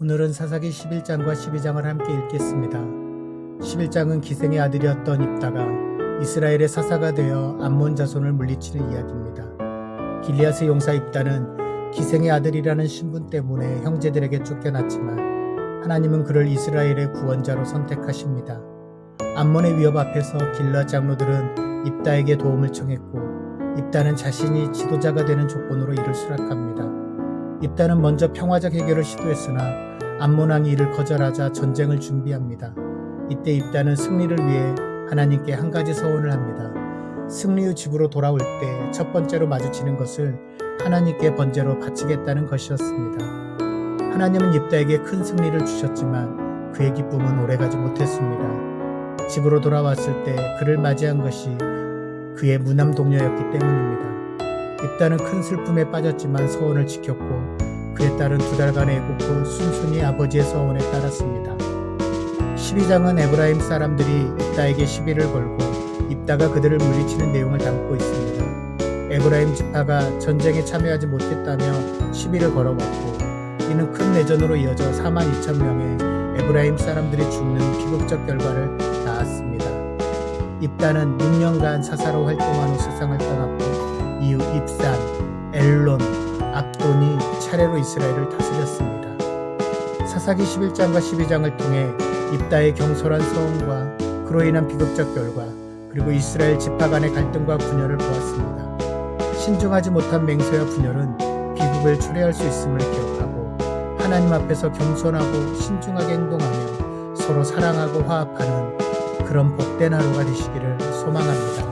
오늘은 사사기 11장과 12장을 함께 읽겠습니다. 11장은 기생의 아들이었던 입다가 이스라엘의 사사가 되어 암몬 자손을 물리치는 이야기입니다. 길리아스 용사 입다는 기생의 아들이라는 신분 때문에 형제들에게 쫓겨났지만 하나님은 그를 이스라엘의 구원자로 선택하십니다. 암몬의 위협 앞에서 길라 장로들은 입다에게 도움을 청했고 입다는 자신이 지도자가 되는 조건으로 이를 수락합니다. 입다는 먼저 평화적 해결을 시도했으나 암몬왕이 이를 거절하자 전쟁을 준비합니다. 이때 입다는 승리를 위해 하나님께 한 가지 서원을 합니다. 승리 후 집으로 돌아올 때 첫 번째로 마주치는 것을 하나님께 번제로 바치겠다는 것이었습니다. 하나님은 입다에게 큰 승리를 주셨지만 그의 기쁨은 오래가지 못했습니다. 집으로 돌아왔을 때 그를 맞이한 것이 그의 무남 동료였기 때문입니다. 입다는 큰 슬픔에 빠졌지만 서원을 지켰고 그의 딸은 두 달간 애굽고 순순히 아버지의 서원에 따랐습니다. 12장은 에브라임 사람들이 입다에게 시비를 걸고 입다가 그들을 물리치는 내용을 담고 있습니다. 에브라임 지파가 전쟁에 참여하지 못했다며 시비를 걸어왔고 이는 큰 내전으로 이어져 4만 2천 명의 에브라임 사람들이 죽는 비극적 결과를 낳았습니다. 입다는 6년간 사사로 활동한 후 세상을 떠났고 이후 입산, 차례로 이스라엘을 다스렸습니다. 사사기 11장과 12장을 통해 입다의 경솔한 서원과 그로 인한 비극적 결과 그리고 이스라엘 지파 간의 갈등과 분열을 보았습니다. 신중하지 못한 맹세와 분열은 비극을 초래할 수 있음을 기억하고 하나님 앞에서 겸손하고 신중하게 행동하며 서로 사랑하고 화합하는 그런 복된 하루가 되시기를 소망합니다.